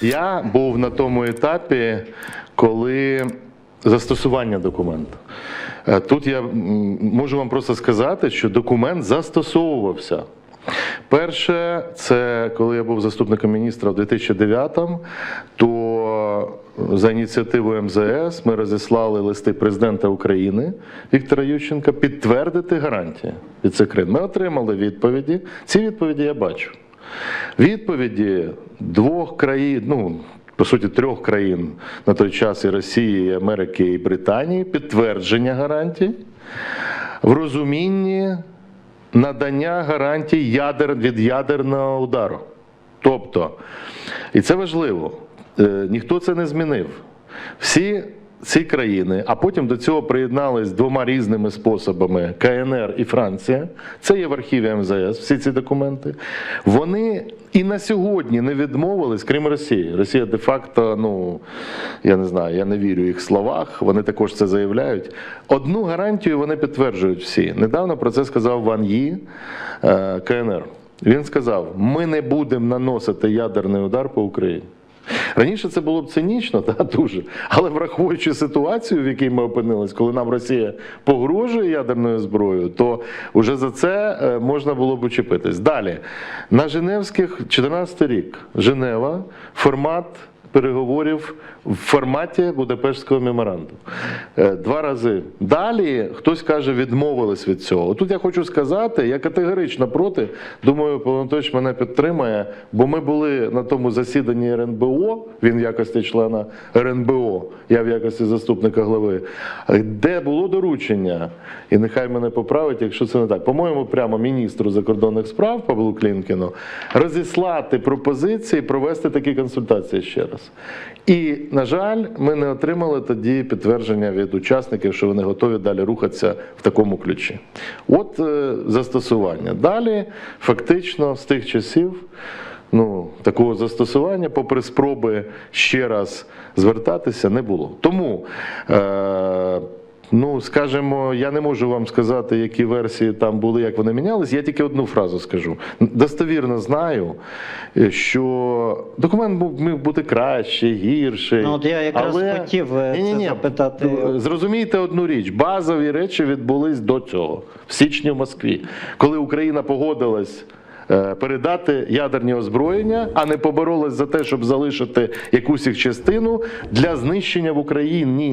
Я був на тому етапі, коли застосування документу. Е, Тут я можу вам просто сказати, що документ застосовувався. Перше, це коли я був заступником міністра в 2009-му, то за ініціативою МЗС ми розіслали листи президента України Віктора Ющенка підтвердити гарантії від цих країн. Ми отримали відповіді. Ці відповіді я бачу. Відповіді двох країн, ну по суті, трьох країн на той час і Росії, і Америки, і Британії, підтвердження гарантій в розумінні надання гарантій ядер від ядерного удару. Тобто, і це важливо, е, ніхто це не змінив. Всі ці країни, а потім до цього приєднались двома різними способами КНР і Франція. Це є в архіві МЗС, всі ці документи. Вони і на сьогодні не відмовились, крім Росії. Росія де-факто, ну я не знаю, я не вірю їх словах. Вони також це заявляють. Одну гарантію вони підтверджують всі. Недавно про це сказав Ван Ї е, КНР. Він сказав: ми не будемо наносити ядерний удар по Україні. Раніше це було б цинічно, та дуже. Але враховуючи ситуацію, в якій ми опинились, коли нам Росія погрожує ядерною зброєю, то вже за це е, можна було б учепитись. Далі на Женевських 14 рік Женева, формат переговорів в форматі Будапештського меморандуму. Е, Два рази. Далі хтось каже, відмовились від цього. Тут я хочу сказати, я категорично проти. Думаю, Павло мене підтримає, бо ми були на тому засіданні РНБО, він в якості члена РНБО, я в якості заступника глави, де було доручення, і нехай мене поправить, якщо це не так. По-моєму, прямо міністру закордонних справ Павлу Клінкіну розіслати пропозиції, провести такі консультації ще раз. І, на жаль, ми не отримали тоді підтвердження від учасників, що вони готові далі рухатися в такому ключі. От е, застосування. Далі, фактично, з тих часів. Ну, такого застосування, попри спроби ще раз звертатися, не було. Тому, е, ну, скажімо, я не можу вам сказати, які версії там були, як вони мінялись. Я тільки одну фразу скажу. Достовірно знаю, е, що документ міг бути краще, гірше. Ну, от я якраз хотів, е, це Ні-ні-ні, запитати. Зрозумійте одну річ: базові речі відбулись до цього, в січні в Москві, коли Україна погодилась. е, Передати ядерні озброєння, а не поборолась за те, щоб залишити якусь їх частину для знищення в Україні.